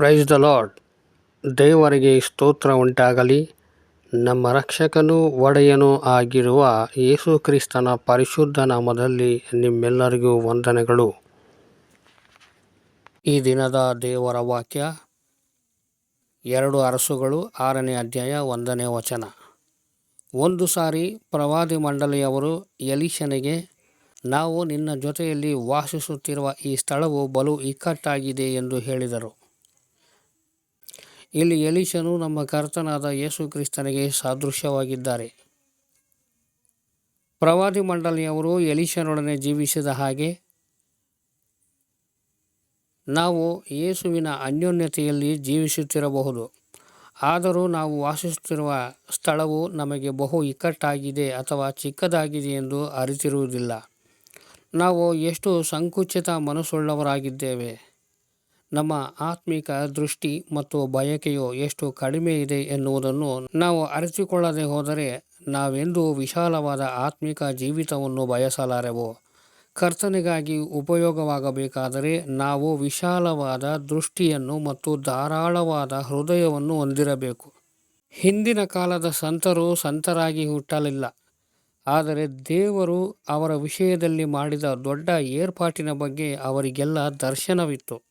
Praise the lord ದೇವರಿಗೆ ಸ್ತೋತ್ರ ಉಂಟಾಗಲಿ. ನಮ್ಮ ರಕ್ಷಕನೂ ಒಡೆಯನೂ ಆಗಿರುವ ಯೇಸು ಕ್ರಿಸ್ತನ ಪರಿಶುದ್ಧ ನಾಮದಲ್ಲಿ ನಿಮ್ಮೆಲ್ಲರಿಗೂ ವಂದನೆಗಳು. ಈ ದಿನದ ದೇವರ ವಾಕ್ಯ, ಎರಡು ಅರಸುಗಳು, ಆರನೇ ಅಧ್ಯಾಯ, ಒಂದನೇ ವಚನ. ಒಂದು ಸಾರಿ ಪ್ರವಾದಿ ಮಂಡಳಿಯವರು ಯಲೀಶನಿಗೆ ನಾವು ನಿನ್ನ ಜೊತೆಯಲ್ಲಿ ವಾಸಿಸುತ್ತಿರುವ ಈ ಸ್ಥಳವು ಬಲು ಇಕ್ಕಟ್ಟಾಗಿದೆ ಎಂದು ಹೇಳಿದರು. ಇಲ್ಲಿ ಎಲಿಶನು ನಮ್ಮ ಕರ್ತನಾದ ಯೇಸು ಕ್ರಿಸ್ತನಿಗೆ ಸಾದೃಶ್ಯವಾಗಿದ್ದಾರೆ. ಪ್ರವಾದಿ ಮಂಡಳಿಯವರು ಎಲಿಶನೊಡನೆ ಜೀವಿಸಿದ ಹಾಗೆ ನಾವು ಯೇಸುವಿನ ಅನ್ಯೋನ್ಯತೆಯಲ್ಲಿ ಜೀವಿಸುತ್ತಿರಬಹುದು. ಆದರೂ ನಾವು ವಾಸಿಸುತ್ತಿರುವ ಸ್ಥಳವು ನಮಗೆ ಬಹು ಇಕ್ಕಟ್ಟಾಗಿದೆ ಅಥವಾ ಚಿಕ್ಕದಾಗಿದೆ ಎಂದು ಅರಿತಿರುವುದಿಲ್ಲ. ನಾವು ಎಷ್ಟು ಸಂಕುಚಿತ ಮನಸ್ಸುಳ್ಳವರಾಗಿದ್ದೇವೆ. ನಮ್ಮ ಆತ್ಮಿಕ ದೃಷ್ಟಿ ಮತ್ತು ಬಯಕೆಯು ಎಷ್ಟು ಕಡಿಮೆ ಇದೆ ಎನ್ನುವುದನ್ನು ನಾವು ಅರಿತುಕೊಳ್ಳದೆ ಹೋದರೆ ನಾವೆಂದೂ ವಿಶಾಲವಾದ ಆತ್ಮಿಕ ಜೀವಿತವನ್ನು ಬಯಸಲಾರೆವು? ಕರ್ತನಿಗಾಗಿ ಉಪಯೋಗವಾಗಬೇಕಾದರೆ ನಾವು ವಿಶಾಲವಾದ ದೃಷ್ಟಿಯನ್ನು ಮತ್ತು ಧಾರಾಳವಾದ ಹೃದಯವನ್ನು ಹೊಂದಿರಬೇಕು. ಹಿಂದಿನ ಕಾಲದ ಸಂತರು ಸಂತರಾಗಿ ಹುಟ್ಟಲಿಲ್ಲ. ಆದರೆ ದೇವರು ಅವರ ವಿಷಯದಲ್ಲಿ ಮಾಡಿದ ದೊಡ್ಡ ಏರ್ಪಾಟಿನ ಬಗ್ಗೆ ಅವರಿಗೆಲ್ಲ ದರ್ಶನವಿತ್ತು.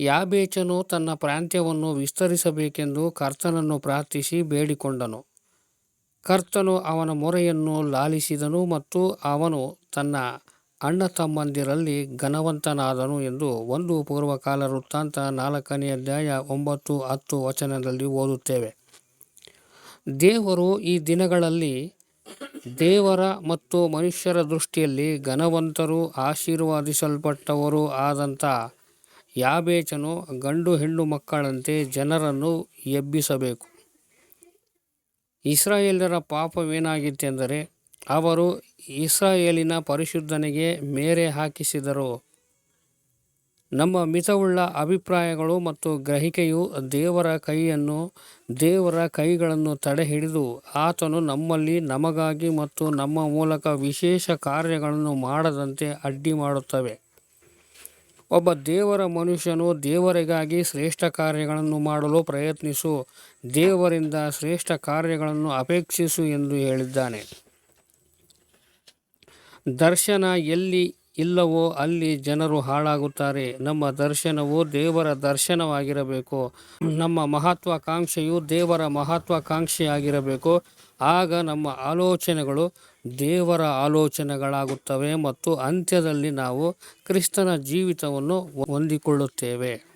ಯಾಬೇಚನು ತನ್ನ ಪ್ರಾಂತ್ಯವನ್ನು ವಿಸ್ತರಿಸಬೇಕೆಂದು ಕರ್ತನನ್ನು ಪ್ರಾರ್ಥಿಸಿ ಬೇಡಿಕೊಂಡನು. ಕರ್ತನು ಅವನ ಮೊರೆಯನ್ನು ಲಾಲಿಸಿದನು ಮತ್ತು ಅವನು ತನ್ನ ಅಣ್ಣ ತಮ್ಮಂದಿರಲ್ಲಿ ಘನವಂತನಾದನು ಎಂದು ಒಂದು ಪೂರ್ವಕಾಲ ವೃತ್ತಾಂತ ನಾಲ್ಕನೇ ಅಧ್ಯಾಯ ಒಂಬತ್ತು ಹತ್ತು ವಚನದಲ್ಲಿ ಓದುತ್ತೇವೆ. ದೇವರು ಈ ದಿನಗಳಲ್ಲಿ ದೇವರ ಮತ್ತು ಮನುಷ್ಯರ ದೃಷ್ಟಿಯಲ್ಲಿ ಘನವಂತರು ಆಶೀರ್ವಾದಿಸಲ್ಪಟ್ಟವರು ಆದಂಥ ಯಾಬೇಚನು ಗಂಡು ಹೆಣ್ಣು ಮಕ್ಕಳಂತೆ ಜನರನ್ನು ಎಬ್ಬಿಸಬೇಕು. ಇಸ್ರಾಯೇಲರ ಪಾಪವೇನಾಗಿತ್ತೆಂದರೆ ಅವರು ಇಸ್ರಾಯೇಲಿನ ಪರಿಶುದ್ಧನಿಗೆ ಮೇರೆ ಹಾಕಿಸಿದರು. ನಮ್ಮ ಮಿತವುಳ್ಳ ಅಭಿಪ್ರಾಯಗಳು ಮತ್ತು ಗ್ರಹಿಕೆಯು ದೇವರ ಕೈಯನ್ನು ದೇವರ ಕೈಗಳನ್ನು ತಡೆಹಿಡಿದು ಆತನು ನಮ್ಮಲ್ಲಿ ನಮಗಾಗಿ ಮತ್ತು ನಮ್ಮ ಮೂಲಕ ವಿಶೇಷ ಕಾರ್ಯಗಳನ್ನು ಮಾಡದಂತೆ ಅಡ್ಡಿ ಮಾಡುತ್ತವೆ ಒಬ್ಬ ದೇವರ ಮನುಷ್ಯನು ದೇವರಿಗಾಗಿ ಶ್ರೇಷ್ಠ ಕಾರ್ಯಗಳನ್ನು ಮಾಡಲು ಪ್ರಯತ್ನಿಸು, ದೇವರಿಂದ ಶ್ರೇಷ್ಠ ಕಾರ್ಯಗಳನ್ನು ಅಪೇಕ್ಷಿಸು ಎಂದು ಹೇಳಿದ್ದಾನೆ. ದರ್ಶನ ಎಲ್ಲಿ ಇಲ್ಲವೋ ಅಲ್ಲಿ ಜನರು ಹಾಳಾಗುತ್ತಾರೆ. ನಮ್ಮ ದರ್ಶನವು ದೇವರ ದರ್ಶನವಾಗಿರಬೇಕು. ನಮ್ಮ ಮಹತ್ವಾಕಾಂಕ್ಷೆಯು ದೇವರ ಮಹತ್ವಾಕಾಂಕ್ಷೆಯಾಗಿರಬೇಕು. ಆಗ ನಮ್ಮ ಆಲೋಚನೆಗಳು ದೇವರ ಆಲೋಚನೆಗಳಾಗುತ್ತವೆ ಮತ್ತು ಅಂತ್ಯದಲ್ಲಿ ನಾವು ಕ್ರಿಸ್ತನ ಜೀವಿತವನ್ನು ಹೊಂದಿಕೊಳ್ಳುತ್ತೇವೆ.